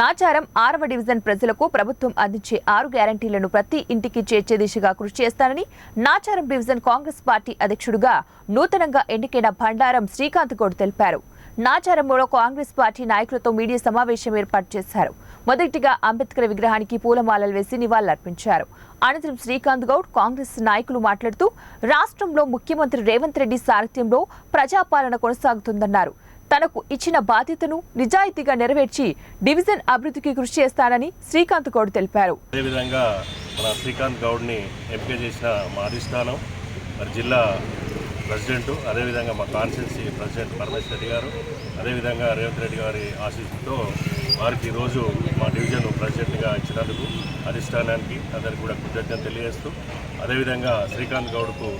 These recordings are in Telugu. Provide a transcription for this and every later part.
నాచారం ఆరవ డివిజన్ ప్రజలకు ప్రభుత్వం అందించే ఆరు గ్యారంటీలను ప్రతి ఇంటికి చేర్చే దిశగా కృషి చేస్తానని నాచారం డివిజన్ కాంగ్రెస్ పార్టీ అధ్యక్షుడిగా నూతనంగా ఎన్నికైన భండారం శ్రీకాంత్ గౌడ్ తెలిపారు. నాచారంలో కాంగ్రెస్ పార్టీ నాయకులతో మీడియా సమావేశం ఏర్పాటు చేశారు. మొదటిగా అంబేద్కర్ విగ్రహానికి పూలమాలలు వేసి నివాళులర్పించారు. అనంతరం శ్రీకాంత్ గౌడ్ కాంగ్రెస్ నాయకులు మాట్లాడుతూ రాష్ట్రంలో ముఖ్యమంత్రి రేవంత్ రెడ్డి సారథ్యంలో ప్రజాపాలన కొనసాగుతుందన్నారు. తనకు ఇచ్చిన బాధ్యతను నిజాయితీగా నెరవేర్చి డివిజన్ అభివృద్ధికి కృషి చేస్తానని శ్రీకాంత్ గౌడ్ తెలిపారు. అదేవిధంగా మన శ్రీకాంత్ గౌడ్ని ఎంపిక చేసిన మా అధిష్టానం మరి జిల్లా ప్రెసిడెంట్ అదేవిధంగా మా కాన్స్టిట్యున్సీ ప్రెసిడెంట్ పరమేశ్వర్ రెడ్డి గారు అదేవిధంగా రేవంత్ రెడ్డి గారి ఆశీస్సుతో వారికి ఈరోజు మా డివిజన్ ప్రెసిడెంట్గా ఇచ్చినందుకు అధిష్టానానికి అందరికి కూడా కృతజ్ఞత తెలియజేస్తూ అదేవిధంగా శ్రీకాంత్ గౌడ్కు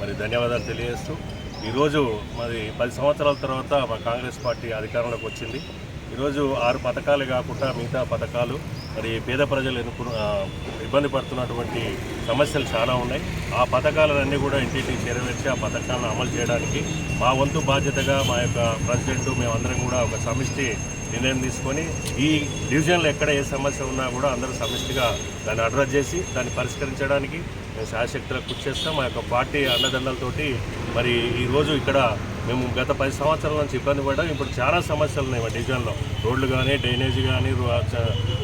మరి ధన్యవాదాలు తెలియజేస్తూ ఈరోజు మరి పది సంవత్సరాల తర్వాత మా కాంగ్రెస్ పార్టీ అధికారంలోకి వచ్చింది. ఈరోజు ఆరు పథకాలు కాకుండా మిగతా పథకాలు మరి పేద ప్రజలు ఎన్నుకు ఇబ్బంది పడుతున్నటువంటి సమస్యలు చాలా ఉన్నాయి. ఆ పథకాలన్నీ కూడా ఇంటింటికి చేరవేర్చి ఆ పథకాలను అమలు చేయడానికి మా వంతు బాధ్యతగా మా యొక్క ప్రెసిడెంట్ మేమందరం కూడా ఒక సమిష్టి నిర్ణయం తీసుకొని ఈ డివిజన్లో ఎక్కడ ఏ సమస్య ఉన్నా కూడా అందరూ సమిష్టిగా దాన్ని అడ్రస్ చేసి దాన్ని పరిష్కరించడానికి మేము శాశక్తుల కృషి చేస్తాం. మా యొక్క పార్టీ అండదండలతోటి మరి ఈరోజు ఇక్కడ మేము గత పది సంవత్సరాల నుంచి ఇబ్బంది పడ్డాం. ఇప్పుడు చాలా సమస్యలు ఉన్నాయి మా డివిజన్లో. రోడ్లు కానీ డ్రైనేజ్ కానీ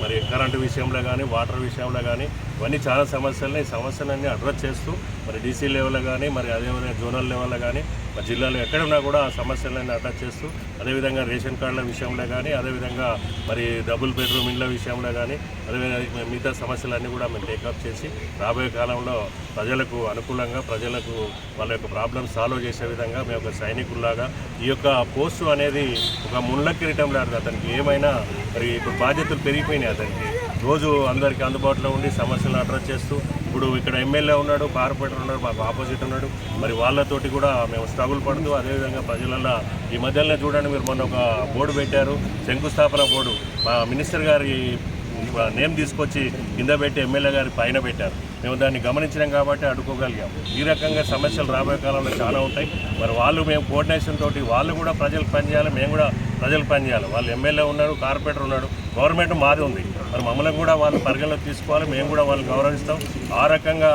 మరి కరెంటు విషయంలో కానీ వాటర్ విషయంలో కానీ ఇవన్నీ చాలా సమస్యలని ఈ సమస్యలన్నీ అడ్రస్ చేస్తూ మరి డీసీ లెవెల్లో కానీ మరి అదేవిధంగా జోనల్ లెవెల్లో కానీ మరి జిల్లాలో ఎక్కడున్నా కూడా ఆ సమస్యలన్నీ అటాచ్ చేస్తూ అదేవిధంగా రేషన్ కార్డుల విషయంలో కానీ అదేవిధంగా మరి డబుల్ బెడ్రూమ్ ఇండ్ల విషయంలో కానీ అదేవిధంగా మిగతా సమస్యలన్నీ కూడా మేము టేకప్ చేసి రాబోయే కాలంలో ప్రజలకు అనుకూలంగా ప్రజలకు వాళ్ళ యొక్క ప్రాబ్లమ్స్ సాల్వ్ చేసే విధంగా మేము ఒక నాయకుల్లాగా ఈ యొక్క పోస్టు అనేది ఒక ముళ్ళ కిరీటం లాంటిది అతనికి. ఏమైనా మరి ఇప్పుడు బాధ్యతలు పెరిగిపోయినాయి అతనికి. రోజు అందరికీ అందుబాటులో ఉండి సమస్యలను అడ్రస్ చేస్తూ ఇప్పుడు ఇక్కడ ఎమ్మెల్యే ఉన్నాడు కార్పొరేటర్ ఉన్నాడు మాకు ఆపోజిట్ ఉన్నాడు. మరి వాళ్ళతోటి కూడా మేము స్ట్రగుల్ పడుతూ అదేవిధంగా ప్రజలల్లో ఈ మధ్యలోనే చూడండి మీరు మొన్న ఒక బోర్డు పెట్టారు శంకుస్థాపన బోర్డు. మా మినిస్టర్ గారి నేమ్ తీసుకొచ్చి కింద పెట్టి ఎమ్మెల్యే గారి పైన పెట్టారు. మేము దాన్ని గమనించినాం కాబట్టి అడ్డుకోగలిగాం. ఈ రకంగా సమస్యలు రాబోయే కాలంలో చాలా ఉంటాయి. మరి వాళ్ళు మేము కోఆర్డినేషన్ తోటి వాళ్ళు కూడా ప్రజలకు పనిచేయాలి మేము కూడా ప్రజలకు పనిచేయాలి వాళ్ళు ఎమ్మెల్యే ఉన్నాడు కార్పొరేటర్ ఉన్నాడు గవర్నమెంట్ మాది ఉంది. మరి మమ్మల్ని కూడా వాళ్ళు పరిగణలోకి తీసుకోవాలి మేము కూడా వాళ్ళు గౌరవిస్తాం. ఆ రకంగా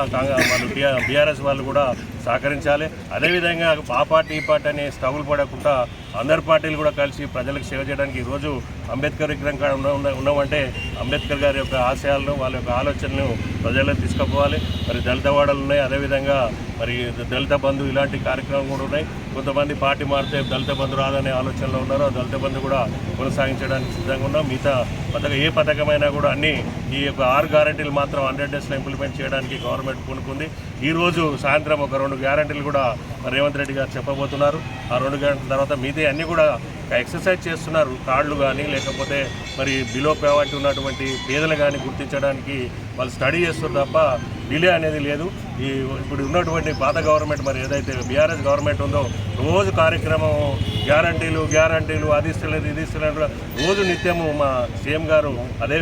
వాళ్ళు బీఆర్ఎస్ వాళ్ళు కూడా సహకరించాలి. అదేవిధంగా ఆ పార్టీ ఈ పార్టీ అని స్టగులు పడకుండా అందరి పార్టీలు కూడా కలిసి ప్రజలకు సేవ చేయడానికి ఈరోజు అంబేద్కర్ విగ్రహం కాడ ఉన్న ఉన్నామంటే అంబేద్కర్ గారి యొక్క ఆశయాలను వాళ్ళ యొక్క ఆలోచనలు ప్రజలకు తీసుకుపోవాలి. మరి దళిత వాడలు ఉన్నాయి అదేవిధంగా మరి దళిత బంధు ఇలాంటి కార్యక్రమం కూడా ఉన్నాయి. కొంతమంది పార్టీ మారితే దళిత బంధు రాదనే ఆలోచనలో ఉన్నారు. ఆ దళిత బంధు కూడా కొనసాగించడానికి సిద్ధంగా ఉన్నాం. మిగతా పథకం ఏ పథకమైనా కూడా అన్ని ఈ యొక్క ఆరు గ్యారంటీలు మాత్రం హండ్రెడ్ డేస్లో ఇంప్లిమెంట్ చేయడానికి గవర్నమెంట్ పూనుకుంది. ఈ రోజు సాయంత్రం ఒక రెండు గ్యారంటీలు కూడా రేవంత్ రెడ్డి గారు చెప్పబోతున్నారు. ఆ రెండు గ్యారంటీల తర్వాత మీదే అన్ని కూడా ఎక్సర్సైజ్ చేస్తున్నారు. కార్డులు కానీ లేకపోతే మరి బిలో పేవాటి ఉన్నటువంటి పేదలు కానీ గుర్తించడానికి వాళ్ళు స్టడీ చేస్తారు తప్ప డిలే అనేది లేదు. ఈ ఇప్పుడు ఉన్నటువంటి పాత గవర్నమెంట్ మరి ఏదైతే బీఆర్ఎస్ గవర్నమెంట్ ఉందో రోజు కార్యక్రమం గ్యారంటీలు గ్యారంటీలు అది ఇస్తలేదు ఇది ఇస్తలేదు రోజు నిత్యము మా సీఎం గారు అదే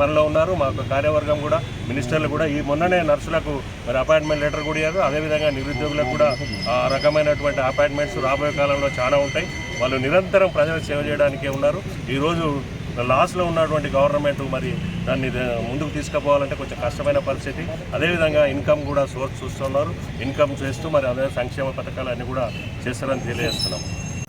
పనిలో ఉన్నారు. మా కార్యవర్గం కూడా మినిస్టర్లు కూడా ఈ మొన్ననే నర్సులకు మరి అపాయింట్మెంట్ లెటర్ కూడా ఇవ్వరు అదేవిధంగా నిరుద్యోగులకు కూడా ఆ రకమైనటువంటి అపాయింట్మెంట్స్ రాబోయే కాలంలో చాలా ఉంటాయి. వాళ్ళు నిరంతరం ప్రజల సేవ చేయడానికే ఉన్నారు. ఈరోజు లాస్లో ఉన్నటువంటి గవర్నమెంట్ మరి దాన్ని ముందుకు తీసుకుపోవాలంటే కొంచెం కష్టమైన పరిస్థితి. అదేవిధంగా ఇన్కమ్ కూడా సోర్స్ చూస్తున్నారు. ఇన్కమ్ చేస్తూ మరి అదే సంక్షేమ పథకాలు అన్నీ కూడా చేస్తారని తెలియజేస్తున్నాం.